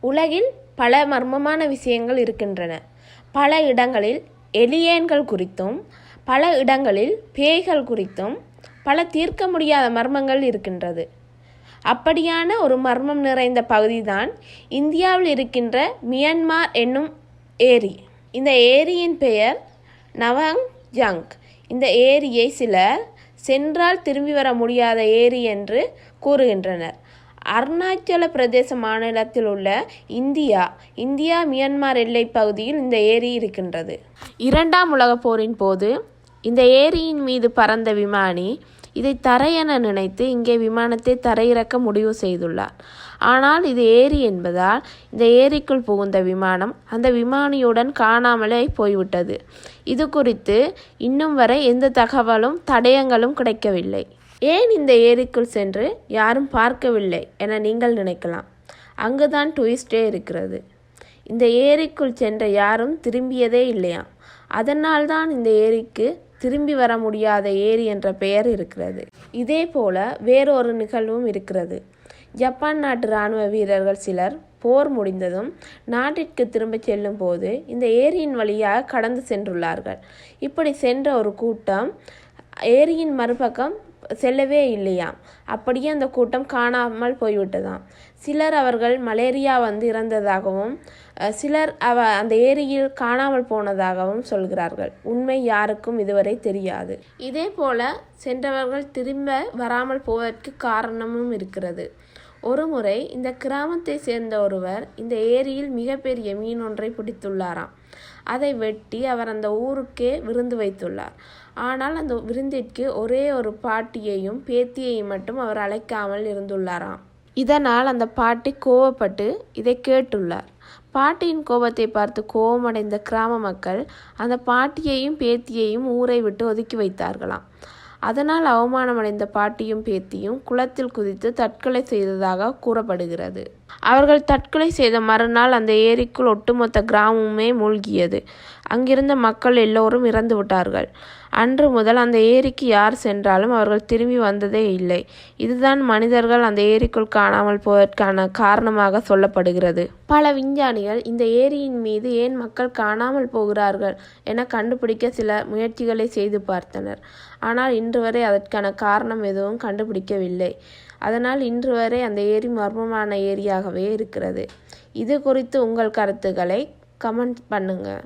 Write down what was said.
உலகில் பல மர்மமான விஷயங்கள் இருக்கின்றன. பல இடங்களில் எலியன்கள் குறித்தும் பல இடங்களில் பேய்கள் குறித்தும் பல தீர்க்க முடியாத மர்மங்கள் இருக்கின்றது. அப்படியான ஒரு மர்மம் நிறைந்த பகுதிதான் இந்தியாவில் இருக்கின்ற மியான்மார் என்னும் ஏரி. இந்த ஏரியின் பெயர் நவங் ஜங் இந்த ஏரியை சிலர் சென்றால் திரும்பி வர முடியாத ஏரி என்று கூறுகின்றனர். அருணாச்சல பிரதேச மாநிலத்தில் உள்ள இந்தியா இந்தியா மியான்மர் எல்லை பகுதியில் இந்த ஏரி இருக்கின்றது. இரண்டாம் உலகப் போரின் போது இந்த ஏரியின் மீது பறந்த விமானி இதை தரை என நினைத்து இங்கே விமானத்தை தரையிறக்க முடிவு செய்துள்ளார். ஆனால் இது ஏரி என்பதால் இந்த ஏரிக்குள் புகுந்த விமானம் அந்த விமானியுடன் காணாமலே போய்விட்டது. இது குறித்து இன்னும் வரை எந்த தகவலும் தடயங்களும் கிடைக்கவில்லை. ஏன் இந்த ஏரிக்குள் சென்று யாரும் பார்க்கவில்லை என நீங்கள் நினைக்கலாம். அங்குதான் ட்விஸ்டே இருக்கிறது. இந்த ஏரிக்குள் சென்ற யாரும் திரும்பியதே இல்லையாம் அதனால்தான் இந்த ஏரிக்கு திரும்பி வர முடியாத ஏரி என்ற பெயர் இருக்கிறது. இதே போல வேறொரு நிகழ்வும் இருக்கிறது. ஜப்பான் நாட்டு இராணுவ வீரர்கள் சிலர் போர் முடிந்ததும் நாட்டிற்கு திரும்பச் செல்லும் போது இந்த ஏரியின் வழியாக கடந்து சென்றுள்ளார்கள். இப்படி சென்ற ஒரு கூட்டம் ஏரியின் மறுபக்கம் செல்லவே இல்லையாம். அப்படியே அந்த கூட்டம் காணாமல் போய்விட்டதாம். சிலர் அவர்கள் மலேரியா வந்து இறந்ததாகவும் சிலர் அவ அந்த ஏரியில் காணாமல் போனதாகவும் சொல்கிறார்கள். உண்மை யாருக்கும் இதுவரை தெரியாது. இதே போல சென்றவர்கள் திரும்ப வராமல் போவதற்கு காரணமும் இருக்கிறது. ஒருமுறை இந்த கிராமத்தை சேர்ந்த ஒருவர் இந்த ஏரியில் மிகப்பெரிய மீன் ஒன்றை பிடித்துள்ளாராம். அதை வெட்டி அவர் அந்த ஊருக்கே விருந்து வைத்துள்ளார். ஆனால் அந்த விருந்திற்கு ஒரே ஒரு பாட்டியையும் பேத்தியையும் மட்டும் அவர் அழைக்காமல் இருந்துள்ளாராம். இதனால் அந்த பாட்டி கோவப்பட்டு இதை கேட்டுள்ளார். பாட்டியின் கோபத்தை பார்த்து கோபமடைந்த கிராம மக்கள் அந்த பாட்டியையும் பேத்தியையும் ஊரை விட்டு ஒதுக்கி வைத்தார்களாம். அதனால் அவமானமடைந்த பாட்டியும் பேத்தியும் குளத்தில் குதித்து தற்கொலை செய்ததாக கூறப்படுகிறது. அவர்கள் தற்கொலை செய்த மறுநாள் அந்த ஏரிக்குள் ஒட்டுமொத்த கிராமமுமே மூழ்கியது. அங்கிருந்த மக்கள் எல்லோரும் இறந்து விட்டார்கள் அன்று முதல் அந்த ஏரிக்கு யார் சென்றாலும் அவர்கள் திரும்பி வந்ததே இல்லை. இதுதான் மனிதர்கள் அந்த ஏரிக்குள் காணாமல் போவதற்கான காரணமாக சொல்லப்படுகிறது. பல விஞ்ஞானிகள் இந்த ஏரியின் மீது ஏன் மக்கள் காணாமல் போகிறார்கள் என கண்டுபிடிக்க சில முயற்சிகளை செய்து பார்த்தனர். ஆனால் இன்று வரை அதற்கான காரணம் எதுவும் கண்டுபிடிக்கவில்லை. அதனால் இன்று வரை அந்த ஏரி மர்மமான ஏரியாகவே இருக்கிறது. இது குறித்து உங்கள் கருத்துக்களை கமெண்ட் பண்ணுங்கள்